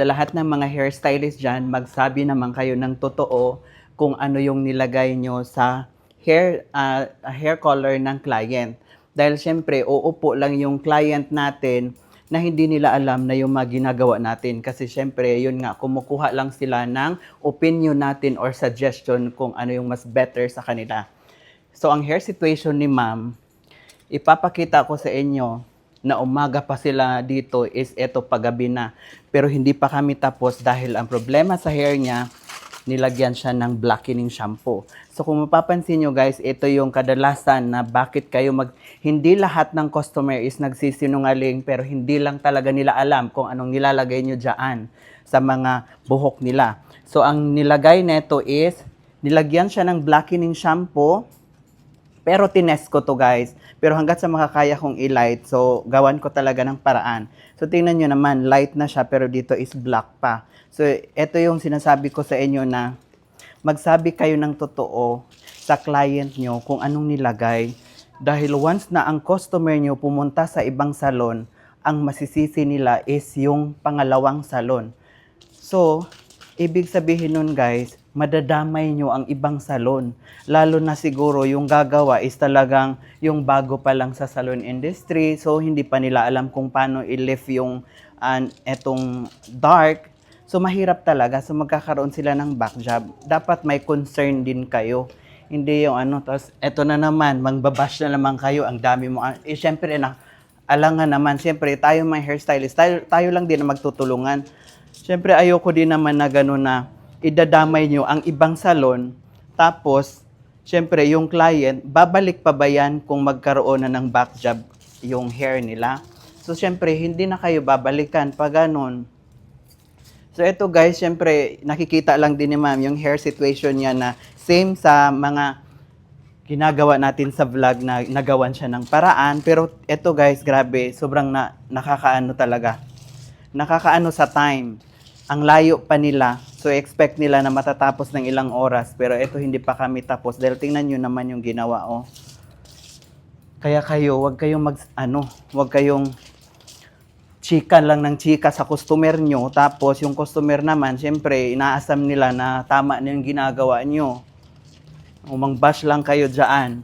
sa lahat ng mga hairstylist dyan, magsabi naman kayo ng totoo kung ano yung nilagay nyo sa hair, ah, hair color ng client. Dahil syempre, uupo lang yung client natin na hindi nila alam na yung mga ginagawa natin. Kasi syempre, yun nga, kumukuha lang sila ng opinion natin or suggestion kung ano yung mas better sa kanila. So, ang hair situation ni ma'am, ipapakita ko sa inyo na umaga pa sila dito is eto paggabi na. Pero hindi pa kami tapos dahil ang problema sa hair niya, nilagyan siya ng blackening shampoo. So kung mapapansin nyo guys, ito yung kadalasan na bakit kayo mag... Hindi lahat ng customer is nagsisinungaling pero hindi lang talaga nila alam kung anong nilalagay nyo dyan sa mga buhok nila. So ang nilagay neto is, nilagyan siya ng blackening shampoo, pero tinest ko to guys. Pero hanggat sa makakaya kong i-light, so gawan ko talaga ng paraan. So tingnan nyo naman, light na siya pero dito is black pa. So ito yung sinasabi ko sa inyo na magsabi kayo ng totoo sa client nyo kung anong nilagay. Dahil once na ang customer nyo pumunta sa ibang salon, ang masisisi nila is yung pangalawang salon. So, ibig sabihin nun guys, madadamay nyo ang ibang salon. Lalo na siguro yung gagawa is talagang yung bago pa lang sa salon industry. So, hindi pa nila alam kung paano i-lift yung an etong dark. So, mahirap talaga. So, magkakaroon sila ng back job. Dapat may concern din kayo. Hindi yung ano, tapos eto na naman, mangbabash na naman kayo, ang dami mo. Eh, syempre, na, alangan naman, syempre, tayo mga hairstylist, tayo, tayo lang din na magtutulungan. Siyempre, ayoko din naman na gano'n na idadamay nyo ang ibang salon. Tapos, siyempre, yung client, babalik pa ba yan kung magkaroon na ng back job yung hair nila? So, siyempre, hindi na kayo babalikan pa gano'n. So, ito guys, siyempre, nakikita lang din ni ma'am yung hair situation niya na same sa mga ginagawa natin sa vlog na nagawan siya ng paraan. Pero ito guys, grabe, sobrang na, nakakaano talaga. Nakakaano sa time. Ang layo pa nila. So expect nila na matatapos ng ilang oras. Pero ito hindi pa kami tapos. Dahil tingnan nyo naman yung ginawa, oh. Kaya kayo, wag kayong mag, ano, wag kayong chika lang ng chika sa customer nyo. Tapos yung customer naman, syempre, inaasam nila na tama na yung ginagawa nyo. Umang bash lang kayo dyan.